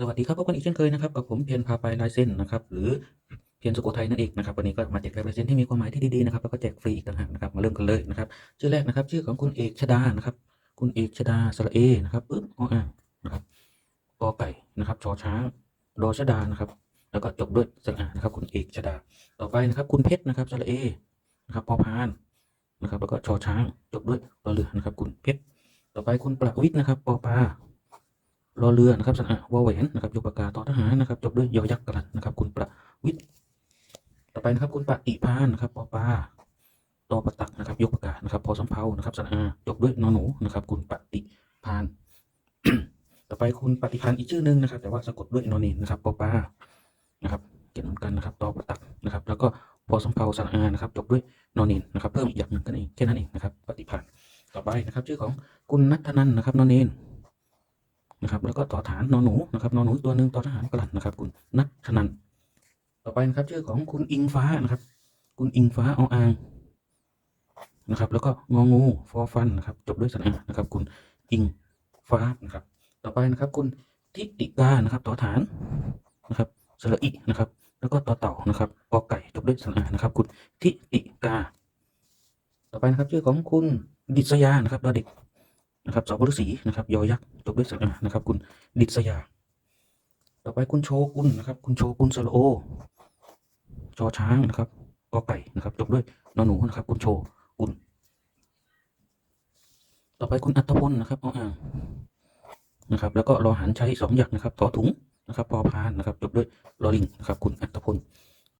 สวัสดีครับพบกันอีกเช่นเคยนะครับกับผมเพียรพาไปลายเส้นนะครับหรือเพียรสุโขทัยนั่นเองนะครับวันนี้ก็มาแจกลายเส้นที่มีความหมายที่ดีๆนะครับแล้วก็แจกฟรีอีกต่างหากนะครับมาเริ่มกันเลยนะครับชื่อแรกนะครับ ชื่อของคุณเอกชดานะครับ คุณเอกชดาสระเอนะครับปึ๊บออ่างนะครับกอไก่นะครับชอช้างรอชดานะครับ แล้วก็จบด้วยสระอานะครับ คุณเอกชดา ต่อไปนะครับ คุณเพชรนะครับสระเอนะครับพอพานนะครับ แล้วก็ชอช้างจบด้วยรอเรือนะครับ คุณเพชรต่อไปคุณประวิทย์นะครับปอปลา รอเรือนะครับสระอาวแหวนนะครับยกปากกาต่อทหารนะครับจบด้วยยอยักษ์กลันนะครับ คุณประวิทย์ต่อไปนะครับคุณปฏิพานนะครับปอปลาตอประตักนะครับ ยกปากกานะครับพอสำเพานะครับสระจบด้วยนอหนูนะครับ คุณปฏิพาน ต่อไปคุณปฏิพานอีกชื่อหนึ่งนะครับ แต่ว่าสะกดด้วยนอเนนนะครับปอปลานะครับเขียนเหมือนกันนะครับตอประตักนะครับ แล้วก็พอสำเพาสระนะครับจบด้วยนอเนนนะครับ เพิ่มอีกอย่างหนึ่งกันเองแค่นั้นเองนะครับ ปฏิพานต่อไปนะครับ ชื่อของคุณนัทนันนะครับนอเน นะครับ แล้วก็ต่อฐานนอนหนูนะครับนอนหนูตัวหนึ่งต่อทหารกลั่นนะครับ คุณนัทนันต่อไปนะครับชื่อของคุณอิงฟ้านะครับ คุณอิงฟ้าออ่างนะครับ แล้วก็งองูฟอฟันนะครับ จบด้วยสระอานะครับ คุณอิงฟ้านะครับ ต่อไปนะครับ คุณทิติกานะครับต่อฐานนะครับสระอินะครับ แล้วก็ต่อเต่านะครับกอไก่จบด้วยสระอานะครับ คุณทิติกา ต่อไปนะครับชื่อของคุณดิษยานะครับดอเด็ก นะครับสอบฤษีนะครับยอยักษ์จบด้วยสระนะครับ คุณดิษยา ต่อไปคุณโชกุนนะครับ คุณโชกุนสโอชอช้างนะครับกอไก่นะครับจบด้วยนอหนูนะครับ คุณโชกุนต่อไปคุณอัตพลนะครับออ่างนะครับ แล้วก็รอหันใช้สองหยักนะครับต่อถุงนะครับพอพานนะครับ จบด้วยลอลิงนะครับ คุณอัตพล